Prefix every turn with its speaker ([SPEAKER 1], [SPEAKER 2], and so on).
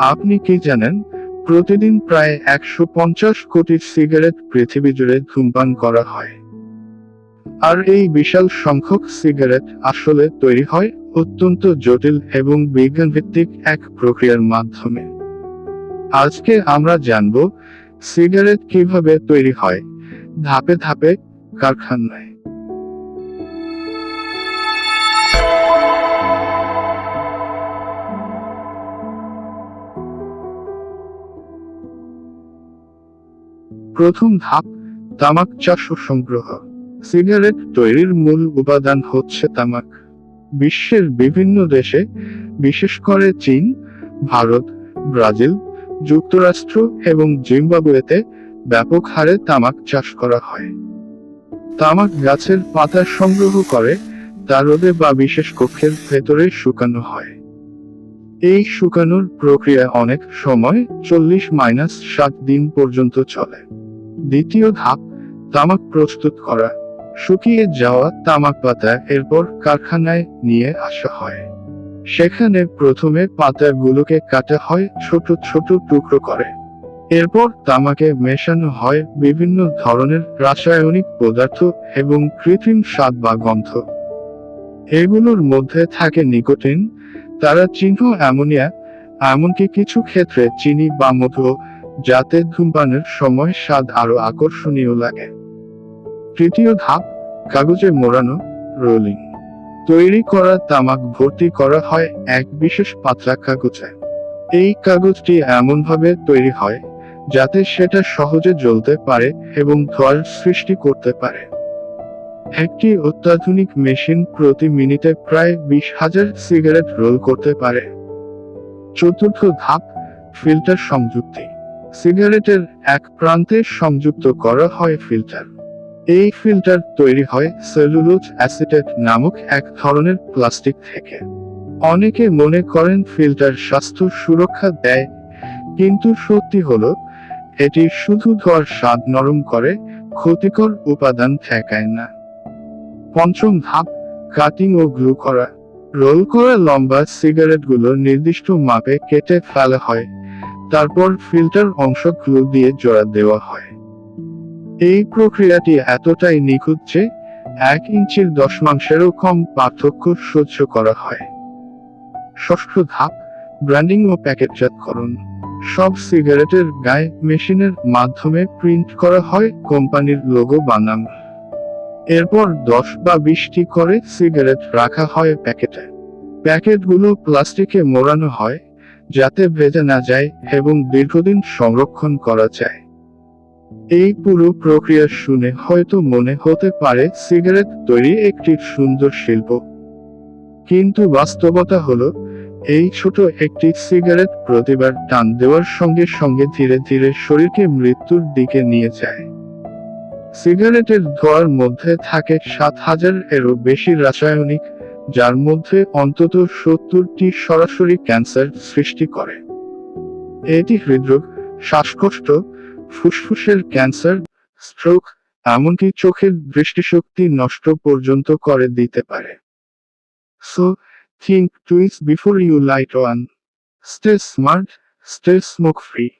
[SPEAKER 1] আপনি কি জানেন, প্রতিদিন প্রায় একশো পঞ্চাশ কোটি সিগারেট পৃথিবী জুড়ে ধূমপান করা হয়। আর এই বিশাল সংখ্যক সিগারেট আসলে তৈরি হয় অত্যন্ত জটিল এবং বিজ্ঞানভিত্তিক এক প্রক্রিয়ার মাধ্যমে। আজকে আমরা জানব, সিগারেট কীভাবে তৈরি হয়, ধাপে ধাপে কারখানায়। প্রথম ধাপ, তামাক চাষ ও সংগ্রহ। সিগারেট তৈরির মূল উপাদান হচ্ছে তামাক। বিশ্বের বিভিন্ন দেশে, বিশেষ করে চীন, ভারত, ব্রাজিল, যুক্তরাষ্ট্র এবং জিম্বাবুয়েতে ব্যাপক হারে তামাক চাষ করা হয়। তামাক গাছের পাতা সংগ্রহ করে তা রোদে বা বিশেষ কক্ষের ভেতরে শুকানো হয়। এই শুকানোর প্রক্রিয়া অনেক সময় চল্লিশ মাইনাস সাত দিন পর্যন্ত চলে। দ্বিতীয় ধাপ, তামাক প্রস্তুত করা। শুকিয়ে যাওয়া তামাক পাতা এরপর কারখানায় নিয়ে আসা হয়। সেখানে প্রথমে পাতাগুলোকে কাটা হয় ছোট ছোট টুকরো করে। এরপর তামাকে মেশানো হয় বিভিন্ন ধরনের রাসায়নিক পদার্থ এবং কৃত্রিম স্বাদ বা গন্ধ। এগুলোর মধ্যে থাকে নিকোটিন, তারা চিহ্ন অ্যামোনিয়া, এমনকি কিছু ক্ষেত্রে চিনি বা মধু যাতে ধূমপানের সময় স্বাদ আরও আকর্ষণীয় লাগে। তৃতীয় ধাপ, কাগজে মোড়ানো রোলিং তৈরি করা তামাক ভর্তি করা হয় এক বিশেষ পাতলা কাগজে। এই কাগজটি এমনভাবে তৈরি হয়, যাতে সেটা সহজে জ্বলতে পারে এবং ধোয়ার সৃষ্টি করতে পারে। একটি অত্যাধুনিক মেশিন প্রতি মিনিটে প্রায় বিশ হাজার সিগারেট রোল করতে পারে। চতুর্থ ধাপ, ফিল্টার সংযুক্তি। সিগারেটের এক প্রান্তে সংযুক্ত করা হয় ফিল্টার। এই ফিল্টার তৈরি হয় সেলুলোজ অ্যাসিটেট নামক এক ধরনের প্লাস্টিক থেকে। অনেকে মনে করেন ফিল্টার স্বাস্থ্য সুরক্ষা দেয়, কিন্তু সত্যি হলো, এটি শুধু ধোয়ার স্বাদ নরম করে, ক্ষতিকর উপাদান ঠেকায় না। পঞ্চম ধাপ, কাটিং ও গ্লু করা। রোল করা লম্বা সিগারেটগুলো নির্দিষ্ট মাপে কেটে ফেলা হয়। তারপর ফিল্টার অংশ গ্লু দিয়ে জোড়া দেওয়া হয়। এই প্রক্রিয়াটি এতটাই নিখুঁত যে, এক ইঞ্চির দশমাংশেরও কম পার্থক্য সহ্য করা হয়। ষষ্ঠ ধাপ ব্র্যান্ডিং ও প্যাকেটজাতকরণ সব সিগারেটের গায়ে মেশিনের মাধ্যমে প্রিন্ট করা হয় কোম্পানির লোগো বানান। এরপর দশ বা বিশটি করে সিগারেট রাখা হয় প্যাকেটে। প্যাকেটগুলো প্লাস্টিকে মোড়ানো হয়। যাতে ভেজে না যায় এবং দীর্ঘদিন সংরক্ষণ করা যায়। এই পুরো প্রক্রিয়া শুনে হয়তো মনে হতে পারে সিগারেট তৈরি একটি সুন্দর শিল্প। কিন্তু বাস্তবতা হলো, এই ছোট একটি সিগারেট প্রতিবার টান দেওয়ার সঙ্গে সঙ্গে ধীরে ধীরে শরীরকে মৃত্যুর দিকে নিয়ে যায়। সিগারেটের ধোয়ার মধ্যে থাকে সাত হাজার এরও বেশি রাসায়নিক যার মধ্যে অন্তত সত্তরটি সরাসরি ক্যান্সার সৃষ্টি করে। এটি হৃদরোগ, শ্বাসকষ্ট, ফুসফুসের ক্যান্সার, স্ট্রোক, এমনকি চোখের দৃষ্টিশক্তি নষ্ট পর্যন্ত করে দিতে পারে। So, think twice before you light one stay smart, stay smoke free.